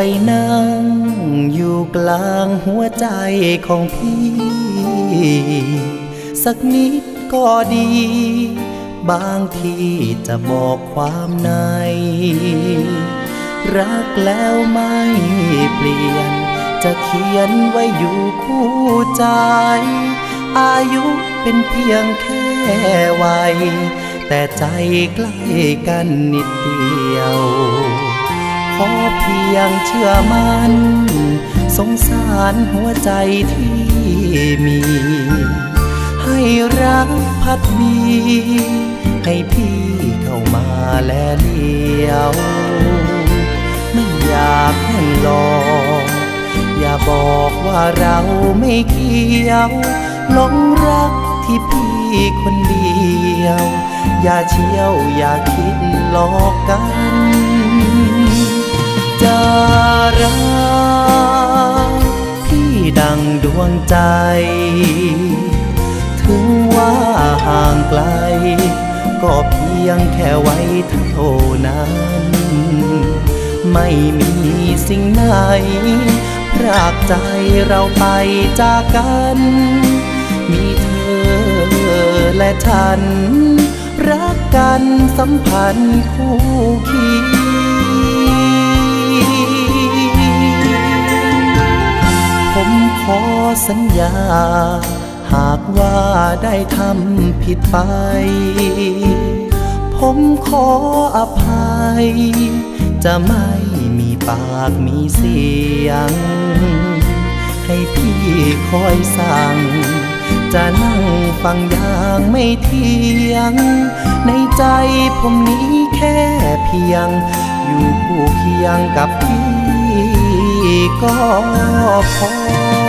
ไปนั่ง อยู่กลางหัวใจของพี่ สักนิดก็ดี บางทีจะบอกความใน รักแล้วไม่เปลี่ยน จะเขียนไว้อยู่คู่ใจ อายุเป็นเพียงแค่วัยแต่ใจใกล้กันนิดเดียว ขอเพียงเชื่อมัน่นสงสารหัวใจที่มี ให้รักพัดวีให้พี่เข้ามาแลเลี้ยว ไม่อยากแห่งรอ อย่าบอกว่าเราไม่เกี่ยวหลงรักที่พี่คนเดียว อย่าเชี่ยวอย่าคิดหลอกกัน จะรักพี่ดังดวงใจ ถึงว่าห่างไกล ก็เพียงแค่ไว้เท่านั้น ไม่มีสิ่งไหนพรากใจเราไปจากกัน มีเธอและฉัน รักกันสัมพันธ์คู่เคีย สัญญา หากว่าได้ทำผิดไป ผมขออภัย จะไม่มีปากมีเสียง ให้พี่คอยสั่ง จะนั่งฟังอย่างไม่เที่ยง ในใจผมนี้แค่เพียง อยู่คู่เคียงกับพี่ก็พอ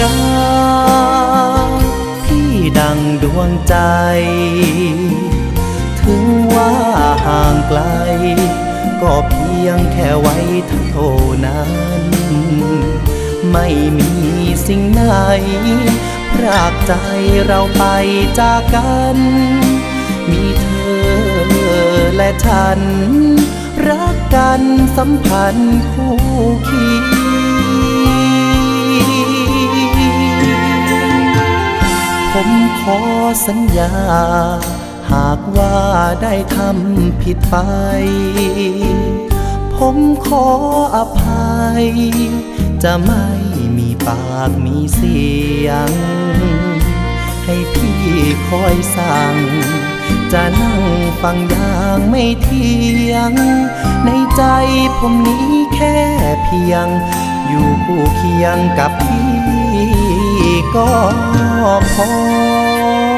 รักพี่ดังดวงใจ ถึงว่าห่างไกล ก็เพียงแค่ไว้เท่านั้น ไม่มีสิ่งไหนพรากใจเราไปจากกัน มีเธอและฉัน รักกันสัมพันธ์คู่เคียง ผมขอสัญญา หากว่าได้ทำผิดไป ผมขออภัย จะไม่มีปากมีเสียง ให้พี่คอยสั่ง จะนั่งฟังอย่างไม่เที่ยง ในใจผมนี้แค่เพียง อยู่คู่เคียงกับพี่ ก็พอ